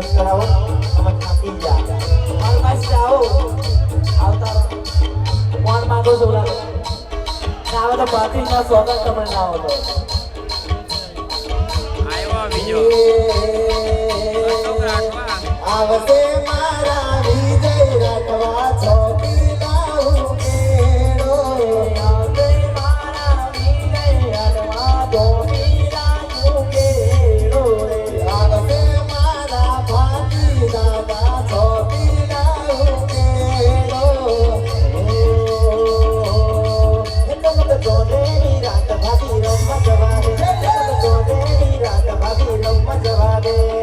Wash કરાવો અમે થાકી ગયા મારી પાસે આવો મારા વિજય રાખવા છો. Oh.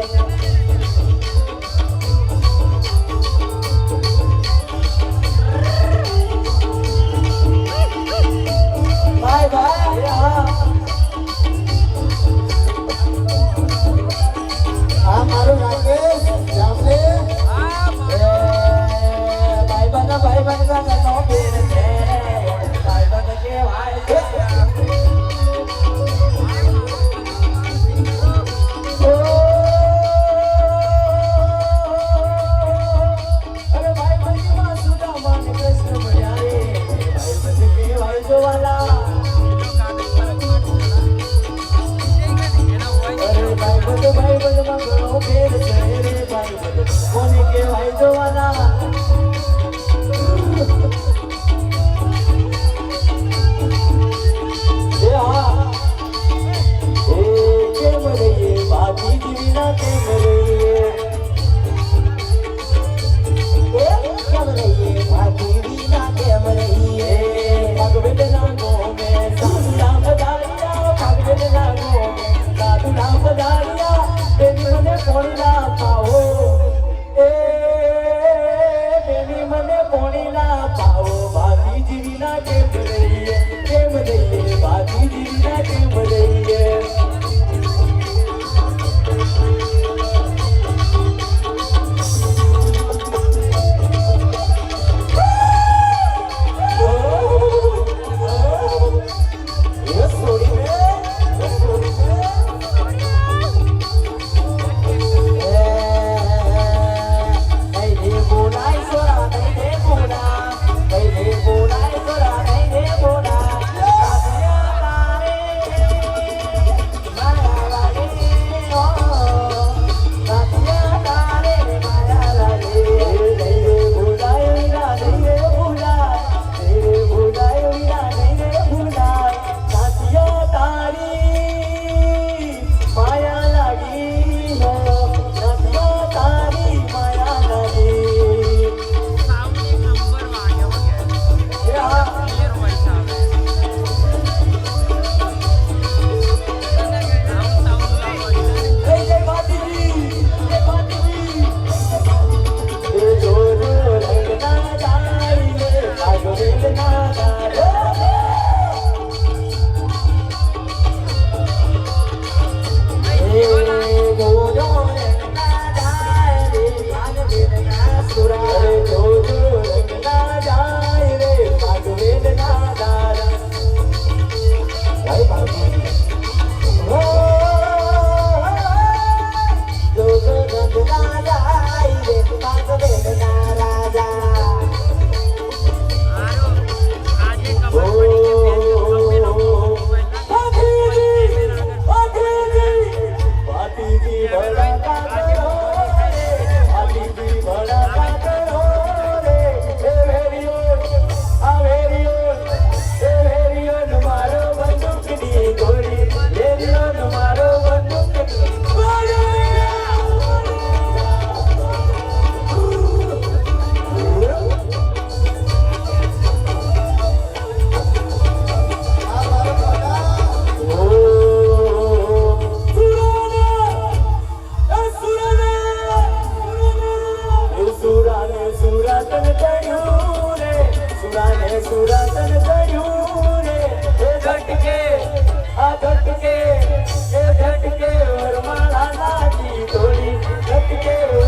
સુરતન કર્યું રે, સુરાને સુરતન કર્યું રે. એ ઝટકે, આ ઝટકે, એ ઝટકે, વરમાળાના ગીતોડી ઝટકે.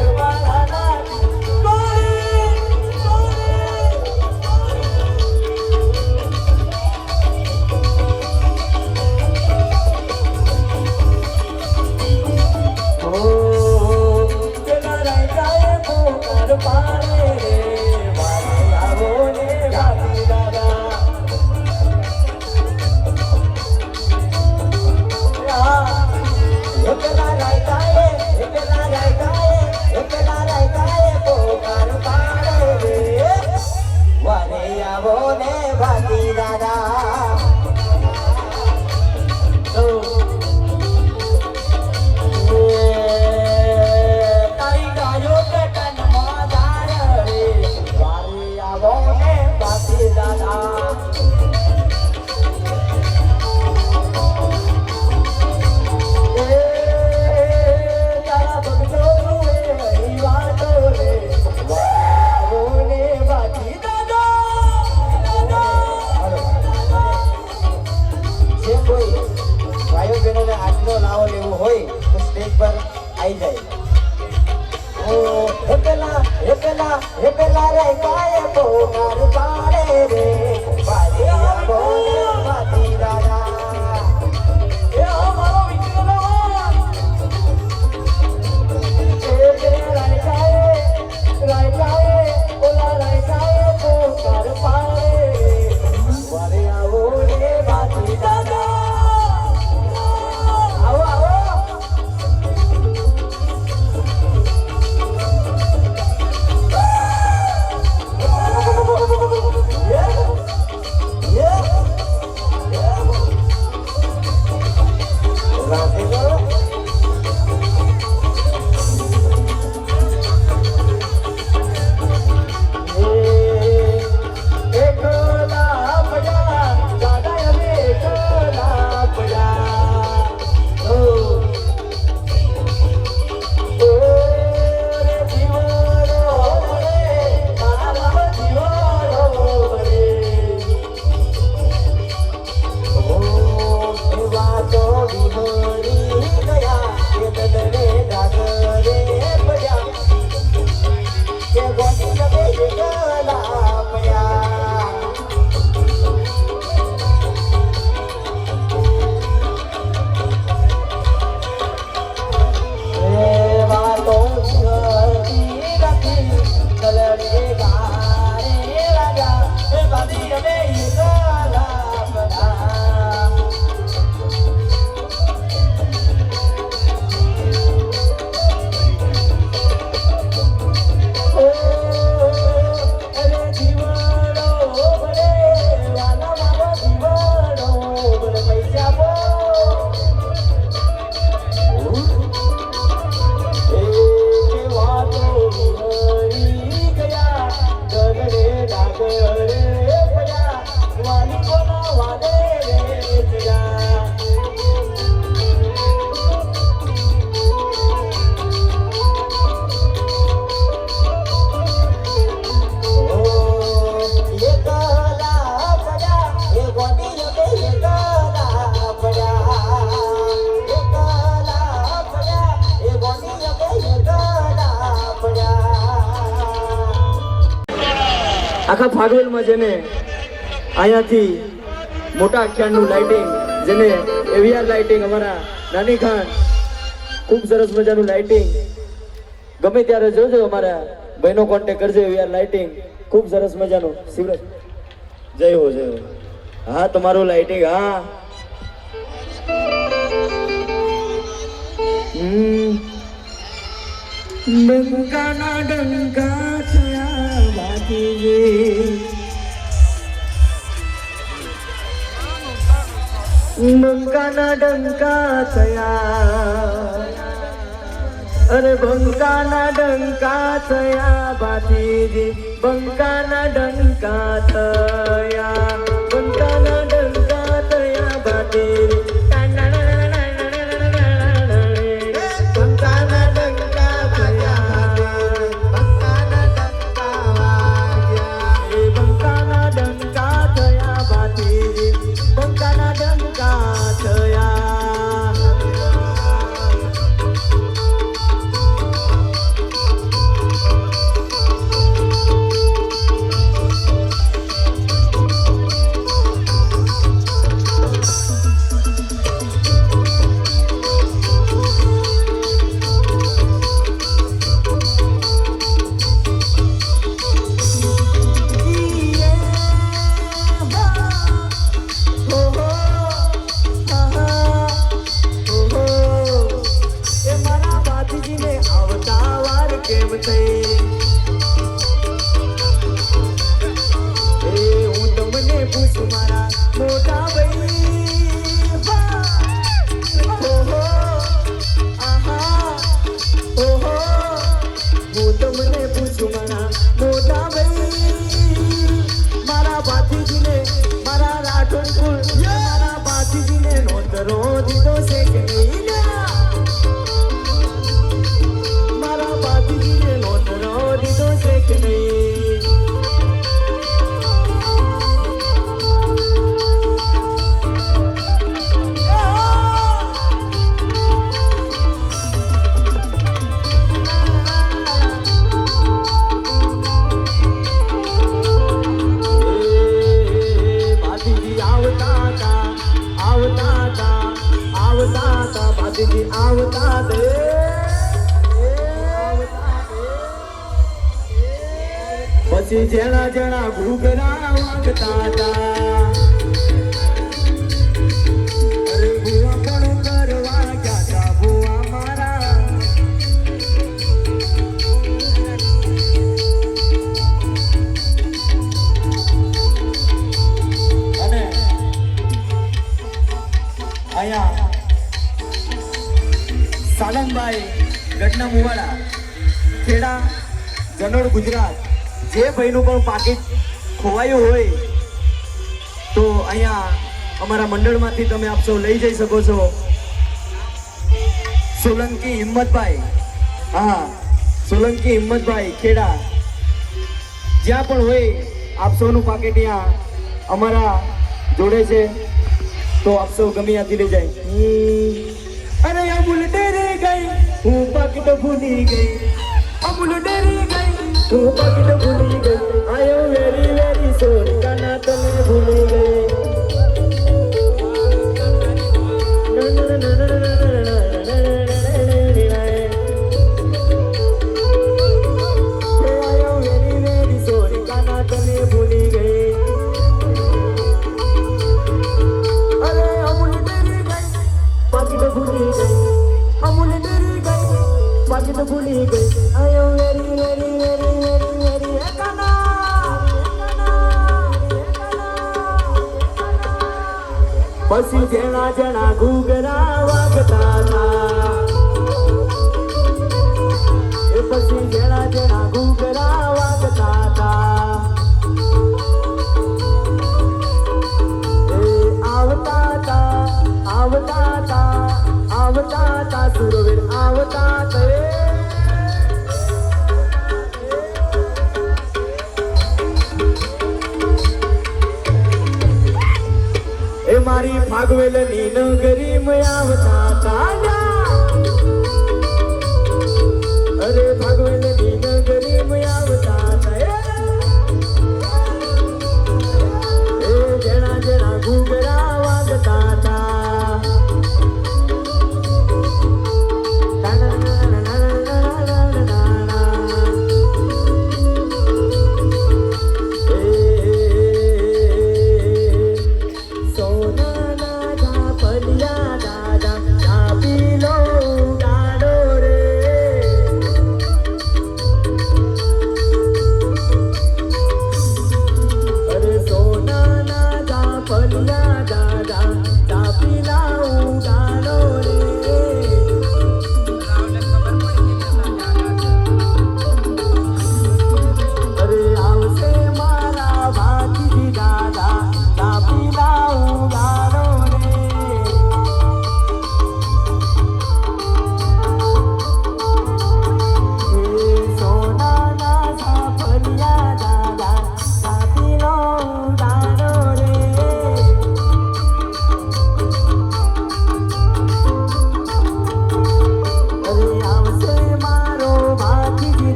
આખા ફાગવેલમાં જેને અહીંયાથી મોટા અખ્યાનનું લાઇટિંગ જેને એવીઆર લાઇટિંગ અમારા નાની ખાન ખૂબ સરસ મજાનું લાઇટિંગ ગમે ત્યારે જોજો અમારા ભાઈનો કોન્ટેક કરજો એવીઆર લાઇટિંગ ખૂબ સરસ મજાનું. શિવરાજ. જય હો જય હો. હા, તમારું લાઇટિંગ હા. ડંકાના ડંકા केले डंकाना डंका तया. अरे बंकाना डंका तया बाती बंकाना डंका तया. સાલંગભાઈ ગઢના મુવાડા ખેડા જનોડ ગુજરાત. જે ભાઈનું પણ પાકીટ ખોવાયું હોય, તો અહીંયા અમારા મંડળમાંથી તમે આપ સૌ લઈ જઈ શકો છો. સોલંકી હિંમતભાઈ, હા, સોલંકી હિંમતભાઈ ખેડા. જ્યાં પણ હોય, આપ સૌનું પાકેટ અહીંયા અમારા જોડે છે. તો આપ સૌ ગમે ત્યાંથી લઈ જાય. અરે અમૂલ ડેરી ગઈ, હું પાકીટ ભૂલી ગઈ. અમૂલ ડરી ગઈ, હું પાકીટ ભૂલી ગઈ. આયો વેરી घुगरा वागताना ए पसी जेणा जेणा घुगरा वागताना ए आवताता आवताता आवताता सुरवीर आवताता મારી ફાગવેલની નગરી આવતા તાજા અરે ફાગવેલ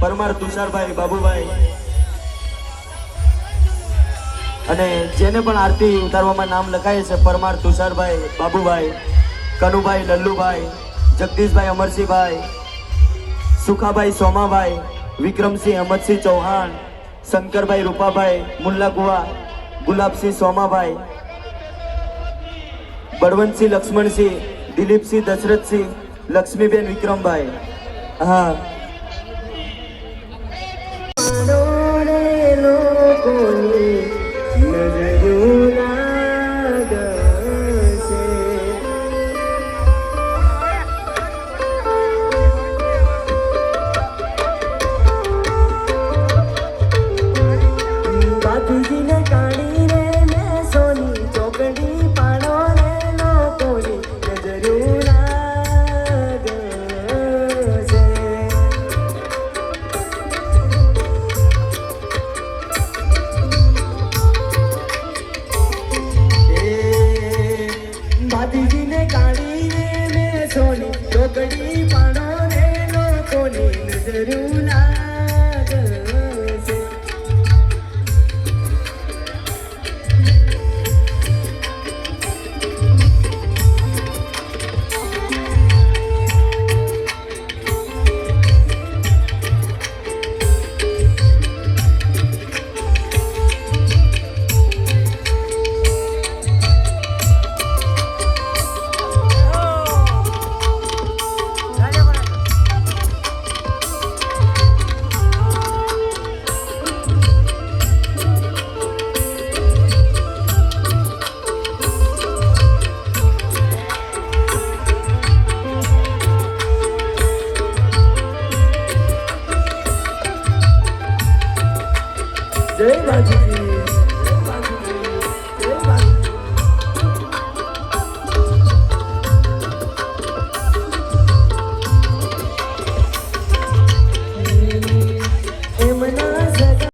પરમાર તુષારભાઈ બાબુભાઈ. અને જેને પણ આરતી ઉતારવામાં નામ લખાય છે, પરમાર તુષારભાઈ બાબુભાઈ, કનુભાઈ લલ્લુભાઈ, જગદીશભાઈ અમરસિંહભાઈ, સુખાભાઈ સોમાભાઈ, વિક્રમસિંહ અહમદસિંહ ચૌહાણ, શંકરભાઈ રૂપાભાઈ મુલ્લાકુવા ગુલાબસિંહ સોમાભાઈ, બળવંતસિંહ લક્ષ્મણસિંહ, દિલીપસિંહ દશરથસિંહ, લક્ષ્મીબેન વિક્રમભાઈ. હા કાઢીને કાઢીને મેં સોની. ચોકડી પાડો ને લોકોની નજરું